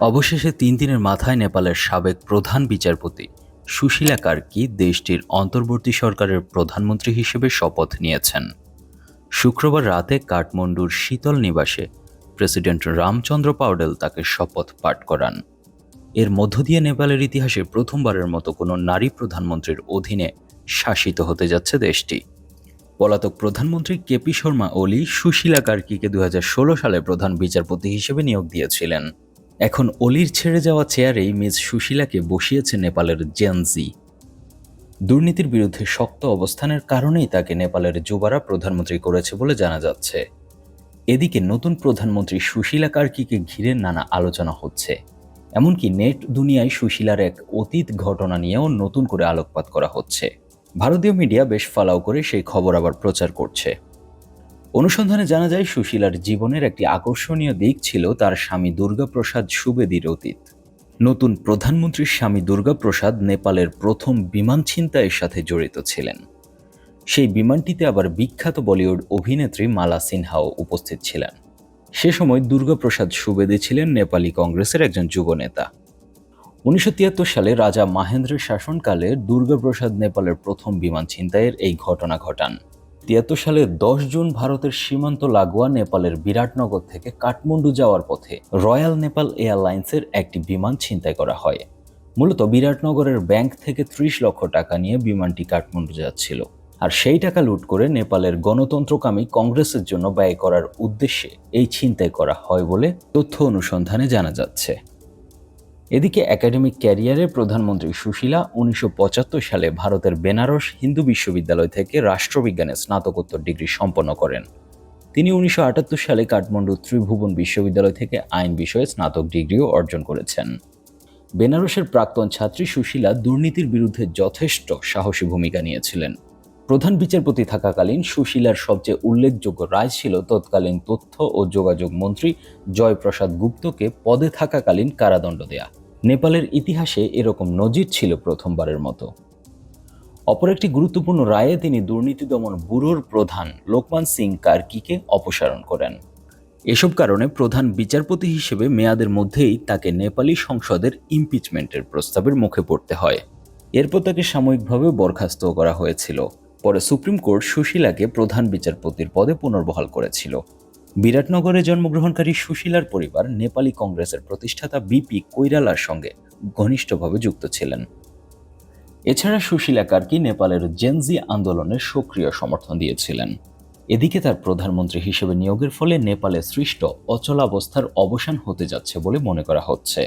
অবশেষে তিন দিনের মাথায় নেপালের সাবেক প্রধান বিচারপতি সুশীলা কার্কি দেশটির অন্তর্বর্তী সরকারের প্রধানমন্ত্রী হিসেবে শপথ নিয়েছেন। শুক্রবার রাতে কাঠমান্ডুর শীতল নিবাসে প্রেসিডেন্ট রামচন্দ্র পাউডেল তাকে শপথ পাঠ করান। এর মধ্য দিয়ে নেপালের ইতিহাসে প্রথমবারের মতো কোনো নারী প্রধানমন্ত্রীর অধীনে শাসিত হতে যাচ্ছে দেশটি। পলাতক প্রধানমন্ত্রী কেপি শর্মা ওলি সুশীলা কার্কিকে দু হাজার ষোলো সালে প্রধান বিচারপতি হিসেবে নিয়োগ দিয়েছিলেন। এখন অলির ছেড়ে যাওয়া চেয়ারেই মিস সুশীলাকে বসিয়েছে নেপালের জেনজি দুর্নীতির বিরুদ্ধে শক্ত অবস্থানের কারণেই তাকে নেপালের যুবারা প্রধানমন্ত্রী করেছে বলে জানা যাচ্ছে। এদিকে নতুন প্রধানমন্ত্রী সুশীলা কার্কিকে ঘিরে নানা আলোচনা হচ্ছে। এমনকি নেট দুনিয়ায় সুশীলার এক অতীত ঘটনা নিয়েও নতুন করে আলোকপাত করা হচ্ছে। ভারতীয় মিডিয়া বেশ ফালাও করে সেই খবর আবার প্রচার করছে। অনুসন্ধানে জানা যায়, সুশীলার জীবনের একটি আকর্ষণীয় দিক ছিল তার স্বামী দুর্গাপ্রসাদ সুবেদীর অতীত। নতুন প্রধানমন্ত্রীর স্বামী দুর্গাপ্রসাদ নেপালের প্রথম বিমান ছিনতাইয়ের সাথে জড়িত ছিলেন। সেই বিমানটিতে আবার বিখ্যাত বলিউড অভিনেত্রী মালা সিনহাও উপস্থিত ছিলেন। সে সময় দুর্গাপ্রসাদ সুবেদী ছিলেন নেপালি কংগ্রেসের একজন যুব নেতা উনিশশো তিয়াত্তর সালে রাজা মাহেন্দ্রের শাসনকালে দুর্গাপ্রসাদ নেপালের প্রথম বিমান ছিনতাইয়ের এই ঘটনা ঘটান। তিয়াত্তর সালে দশ জুন ভারতের সীমান্ত লাগোয়া নেপালের বিরাটনগর থেকে কাঠমান্ডু যাওয়ার পথে রয়্যাল নেপাল এয়ারলাইন্সের একটি বিমান ছিনতাই করা হয়। মূলত বিরাটনগরের ব্যাংক থেকে ত্রিশ লক্ষ টাকা নিয়ে বিমানটি কাঠমান্ডু যাচ্ছিল। আর সেই টাকা লুট করে নেপালের গণতন্ত্রকামী কংগ্রেসের জন্য ব্যয় করার উদ্দেশ্যে এই ছিনতাই করা হয় বলে তথ্য অনুসন্ধানে জানা যাচ্ছে। এদিকে একাডেমিক ক্যারিয়ারে প্রধানমন্ত্রী সুশীলা উনিশশো পঁচাত্তর সালে ভারতের বেনারস হিন্দু বিশ্ববিদ্যালয় থেকে রাষ্ট্রবিজ্ঞানে স্নাতকোত্তর ডিগ্রি সম্পন্ন করেন। তিনি উনিশশো আটাত্তর সালে কাঠমান্ডু ত্রিভুবন বিশ্ববিদ্যালয় থেকে আইন বিষয়ে স্নাতক ডিগ্রিও অর্জন করেছেন। বেনারসের প্রাক্তন ছাত্রী সুশীলা দুর্নীতির বিরুদ্ধে যথেষ্ট সাহসী ভূমিকা নিয়েছিলেন। প্রধান বিচারপতি থাকাকালীন সুশীলার সবচেয়ে উল্লেখযোগ্য রায় ছিল তৎকালীন তথ্য ও যোগাযোগ মন্ত্রী জয়প্রসাদ গুপ্তকে পদে থাকাকালীন কারাদণ্ড দেয়া। নেপালের ইতিহাসে এরকম নজির ছিল প্রথমবারের মতো। অপর একটি গুরুত্বপূর্ণ রায়ে তিনি দুর্নীতি দমন ব্যুরোর প্রধান লোকমান সিং কার্কিকে অপসারণ করেন। এসব কারণে প্রধান বিচারপতি হিসেবে মেয়াদের মধ্যেই তাকে নেপালি সংসদের ইমপিচমেন্টের প্রস্তাবের মুখে পড়তে হয়। এরপর তাকে সাময়িকভাবে বরখাস্ত করা হয়েছিল। পরে সুপ্রিম কোর্ট সুশীলাকে প্রধান বিচারপতির পদে পুনর্বহাল করেছিল। বিরাটনগরে জন্মগ্রহণকারী সুশীলার পরিবার নেপালি কংগ্রেসের প্রতিষ্ঠাতা বিপি কৈরালার সঙ্গে ঘনিষ্ঠভাবে যুক্ত ছিলেন। এছাড়া সুশীলা কার্কি নেপালের জেনজি আন্দোলনের সক্রিয় সমর্থন দিয়েছিলেন। এদিকে তার প্রধানমন্ত্রী হিসেবে নিয়োগের ফলে নেপালে সৃষ্ট অচলাবস্থার অবসান হতে যাচ্ছে বলে মনে করা হচ্ছে।